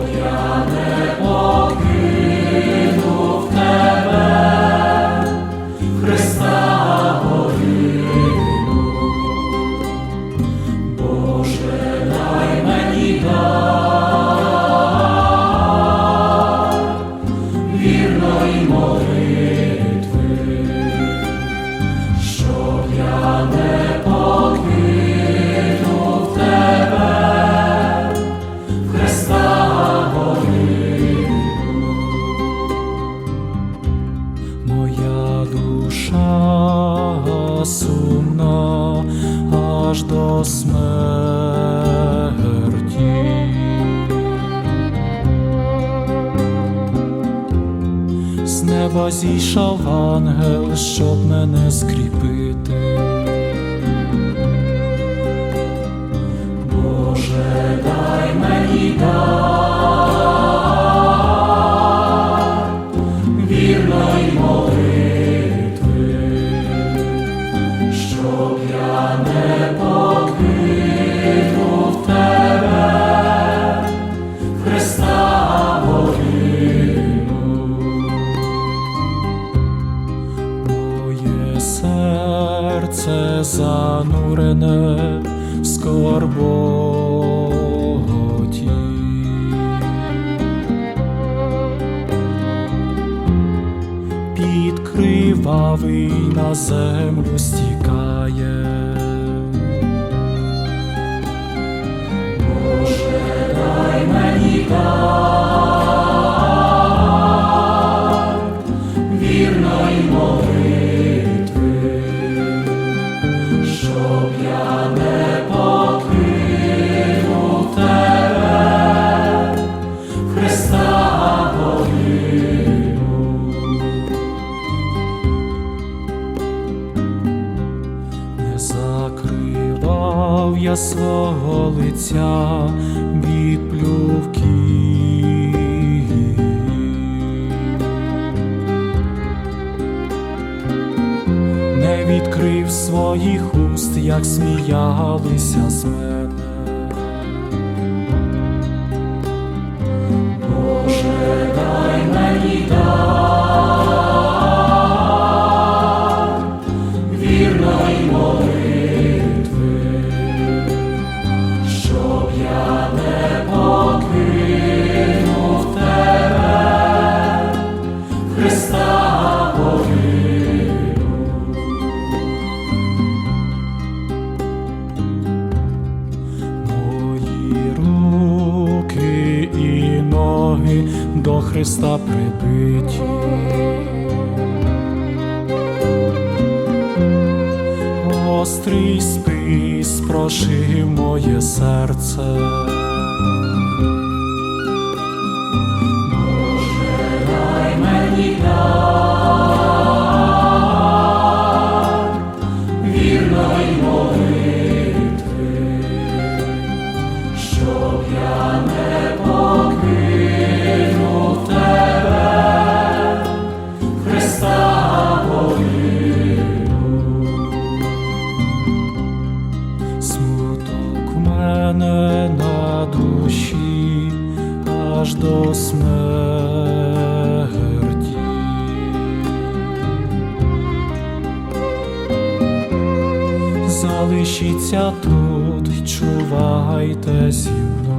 Hallelujah. душа сумна аж до смерті. З неба зійшов ангел, щоб мене скріпити. Боже, дай мені дай серце занурене в скорботі. Під кривавий на землю стікає. Я свого лиця від плювків. Не відкрив своїх уст, як сміялися з. До Христа прибиті. Острий спис прошив моє серце. Мене на душі аж до смерті. Залишіться тут, чувайте зі мною.